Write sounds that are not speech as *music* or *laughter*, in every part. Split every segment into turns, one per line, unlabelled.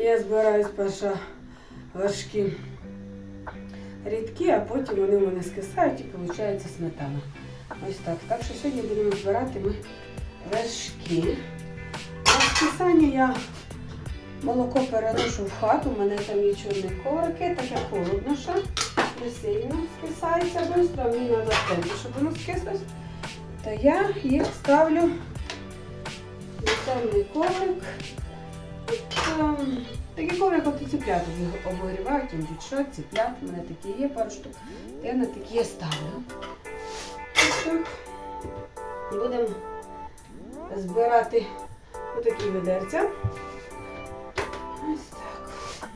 Я збираю спершу вершки рідкі, а потім вони в мене скисають і виходить сметана. Ось так. Так що сьогодні будемо збирати ми вершки. На скисання я молоко переношу в хату, у мене там є чорні коврики, так як холодно ще. Не скисається швидко, мені треба темно, щоб воно скислось. То я їх ставлю на темний коврик. Ем, Такі коврик от і цеплят обігрівають, там що, цеплят, у мене такі є пару штук. Я на такі ставлю. Будемо збирати отакі ведерця. Ось так.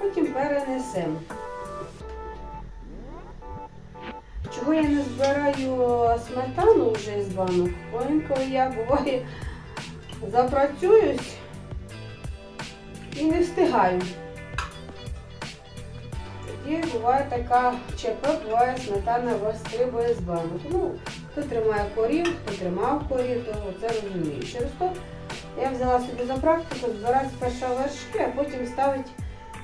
Потім перенесемо. Чого я не збираю сметану вже з банок? Бо інколи я буває запрацююсь і не встигаю. Тоді буває така ЧП, буває сметана розстрибує з банок. Ну, хто тримає корів, хто тримав корів, то це розуміє. Через то я взяла собі за практику збирати спершу вершки, а потім ставити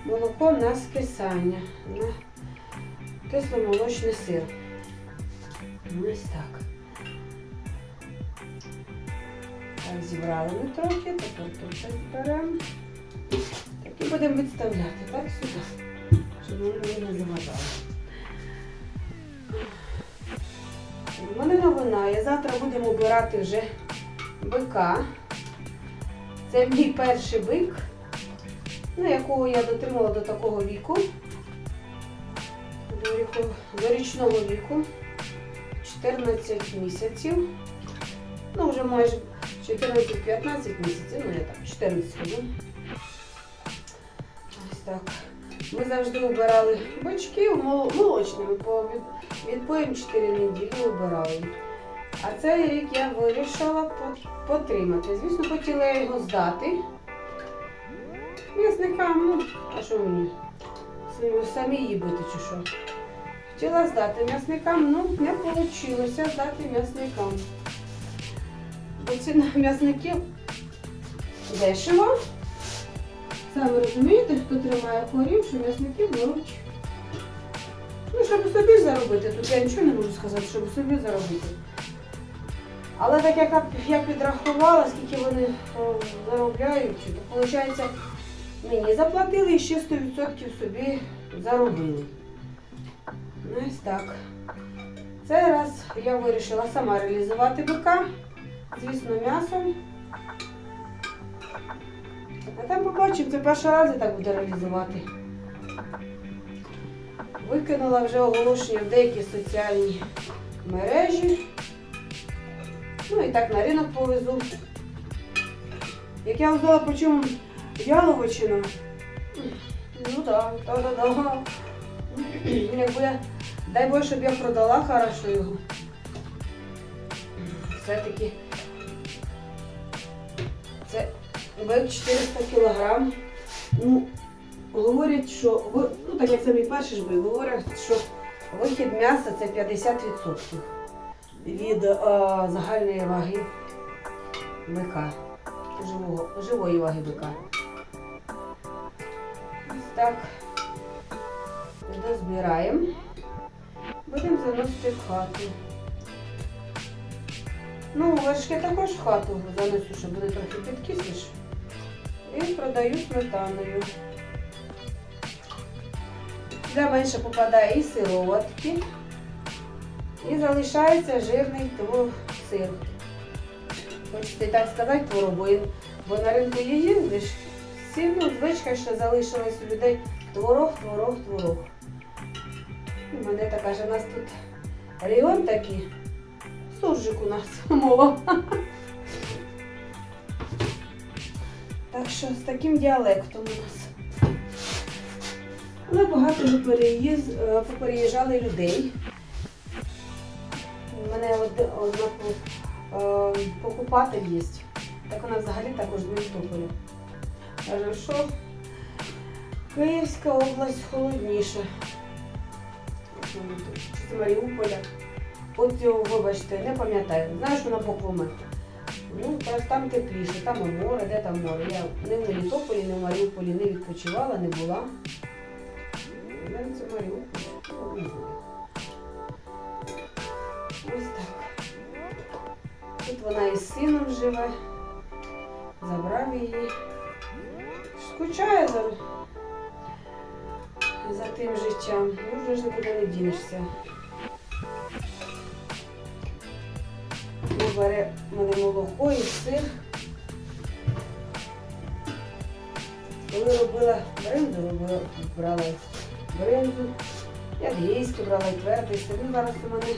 молоко на скисання, на кисломолочний сир. Ось так. Зібрали трохи, тепер тут так зберемо. Так і будемо відставляти, так, сюди, щоб вони мені не заважали. У мене новина. Я завтра будемо обирати вже бика. Це мій перший бик, ну, якого я дотримала до такого віку, до, віку, до річного віку, 14 місяців. Ну, вже майже 14-15 місяців, ну я так, 14 скажу. Ось так. Ми завжди обирали бачків мол- молочними, по від- відпоєм 4 неділі обирали. А цей рік я вирішила по- потримати. Звісно, хотіла я його здати. М'ясникам, ну, а що мені? Самі- Самі її бити чи що? Хотіла здати м'ясникам, ну не вийшло здати м'ясникам. Бо ціна м'ясників дешево. Самі розумієте, хто тримає корів, що м'ясники беруть. Ну, щоб собі заробити. Тут я нічого не можу сказати, щоб собі заробити. Але так як я підрахувала, скільки вони заробляють, то виходить, мені заплатили і ще 100% собі заробили. Ну, ось так. Цей раз я вирішила сама реалізувати бика, звісно, м'ясом. А там побачимо, це перший раз я так буду реалізувати. Викинула вже оголошення в деякі соціальні мережі. Ну і так на ринок повезу. Як я узнала, по яловичину, ну так, да-да-да. Якби я, дай Боже, щоб я продала хорошо його. Все-таки це 400 кілограм. Ну, говорять, що ну так як це мій перший ж бик, говорять, що вихід м'яса це 50% від е, загальної ваги бика, живого, живої ваги бика. Ось так дозбираємо. Будемо заносити в хату. Ну, вершки також в хату занесу, щоб вони трохи підкисліш. І продаю сметаною. Сюди менше попадає і сироватки. І залишається жирний сир. Хочете так сказати, творог, бо, на ринку є їздиш. Всі ну, звичка ще залишилась у людей творог, творог, творог. У мене така ж у нас тут район такий. Суржик у нас *laughs* мова. Так що з таким діалектом у нас. Але багато вже переїз, е, попереїжджали людей. У мене од- одна е, покупатель є. Так вона взагалі також з Мелітополя. Каже, що Київська область холодніша. Це Маріуполя. От вибачте, не пам'ятаю. Знаю, що на букву М. Ну, каже, там тепліше, там і море, де там море. Я не в Мелітополі, не в Маріуполі не відпочивала, не була. Навіть це Маріуполь. Не знаю. Ось так. Тут вона із сином живе. Забрав її. Скучає за, за тим життям. Ну, вже ж нікуди не дінешся. Бере мене молоко і сир. Коли робила бренду, робила, брала бренду, я військи брала і твердий сир. Ну, зараз у мене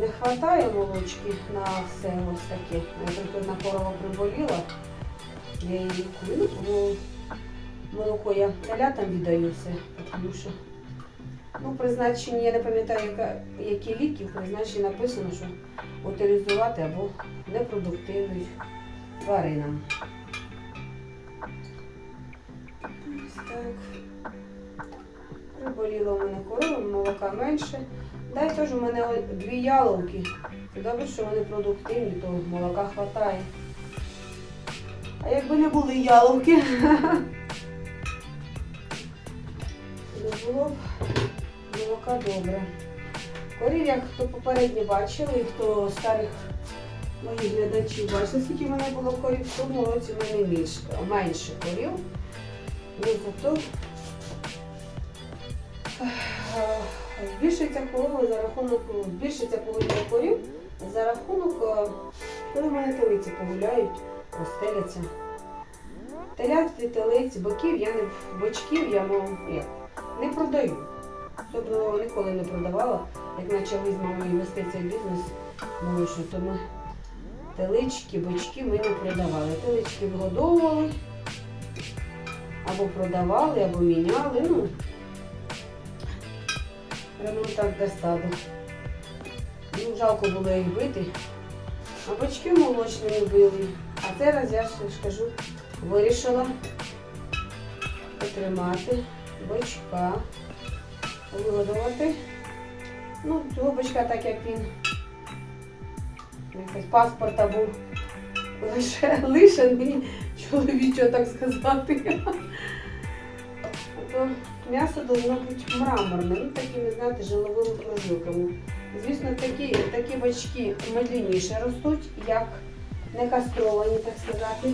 не вистачає молочки на все ось таке. Наприклад, на корова приболіла, я її тому молоко я телятам віддаю все, тому що ну, призначення, я не пам'ятаю, які ліки, в призначенні написано, що утилізувати або непродуктивною тваринам. Ось так. Приболіла у мене корова, молока менше. Дай теж у мене дві яловки. Добре, що вони продуктивні, то молока хватає. А якби не були яловки, *laughs* не було б молока добре. Корів, як хто попередньо бачили, хто старих моїх глядачів бачив, скільки в мене було корів, в тому році в мене більше, менше корів. Ну, е, збільшується корова за рахунок, збільшується погодня корів за рахунок, е, коли в мене телиці погуляють, розстеляться. Телят телиць, боків я не бочків я мов, не продаю. Тобто ніколи не продавала. Як почали з мамою вести цей бізнес, думаю, що то ми телички, бочки ми не продавали. Телички вгодовували, або продавали, або міняли. Ну, ремонтах до стаду. Ну, жалко було їх бити. А бочки молочні били. А зараз я ж кажу, вирішила потримати бочка, вигодувати. Ну, цього бочка, так як він якось паспорта був лише, лишений, чоловічого, так сказати. То м'ясо должно бути мраморне, ну такими, знаєте, жиловими прожилками. Звісно, такі, такі бачки медленніше ростуть, як не кастровані, так сказати.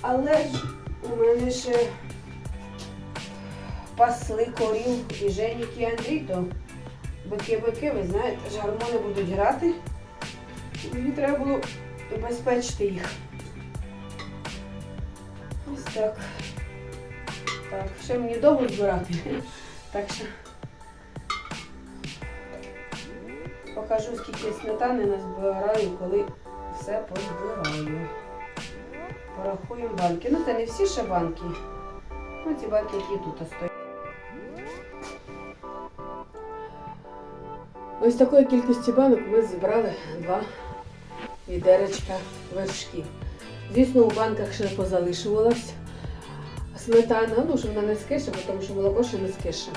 Але ж у мене ще пасли корів і Женік і Андрій, то бики-бики, ви знаєте, ж гормони будуть грати. Мені треба було убезпечити їх. Ось так. Так, ще мені довго збирати. Так що покажу, скільки сметани назбираю, коли все позбираю. Порахуємо банки. Ну, це не всі ще банки. Ну, ці банки, які тут стоять. Ось такої кількості банок ми зібрали два відеречка вершків. Звісно, у банках ще позалишувалась сметана, ну, щоб вона не скише, тому що молоко ще не скише.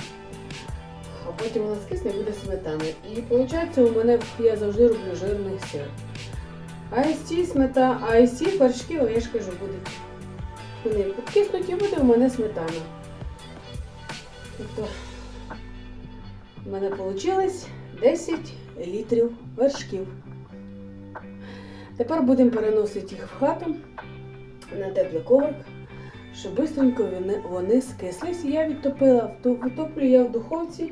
А потім вона скисне і буде сметана. І виходить, у мене я завжди роблю жирний сир. А із ці смета, а із ці вершки, я ж кажу, будуть. Вони підкиснуть і буде у мене сметана. Тобто в мене вийшло 10 літрів вершків. Тепер будемо переносити їх в хату на теплий коврик, щоб швидко вони, скислись. Я відтопила, Вту- витоплю я в духовці.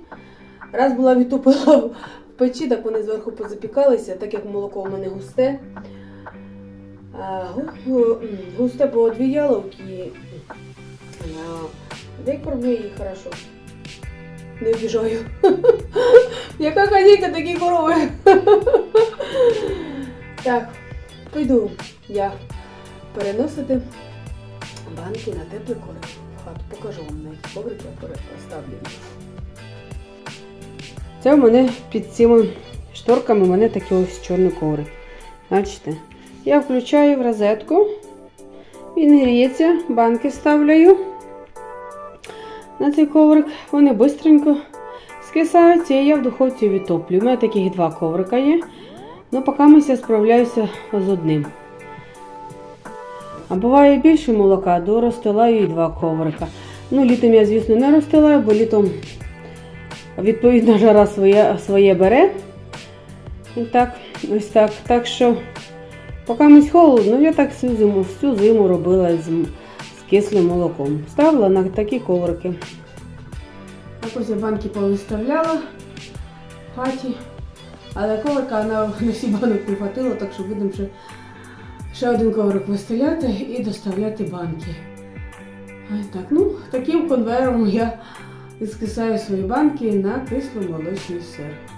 Раз була відтопила в печі, так вони зверху позапікалися, так як молоко у мене густе. Густе було дві яловки. А, Дай кормлю її хорошо. Не обіжаю. *laughs* Яка хазяйка, такі корови. Так, пойду я переносити банки на теплий коврик. в. Покажу вам на який коврик я поставлю. Це у мене під цими шторками у мене такий ось чорний коврик. Бачите? Я включаю в розетку. Він гріється, банки ставляю на цей коврик. Вони швидко скисаються і я в духовці відтоплю. У мене таких два коврика є. Ну, поки я справляюся з одним. А буває більше молока, то розстилаю і два коврика. Ну, літом я, звісно, не розстилаю, бо літом відповідно жара своє, своє бере. Так, ось так. Так що, поки мись холодно, я так всю зиму, всю зиму робила з, з кислим молоком. Ставила на такі коврики. Так ось я банки повиставляла в хаті. Але коврика на, всі банок не хватило, так що будемо ще, ще один коврик виставляти і доставляти банки. Так. Ну, таким конвейером я скисаю свої банки на кисломолочний сир.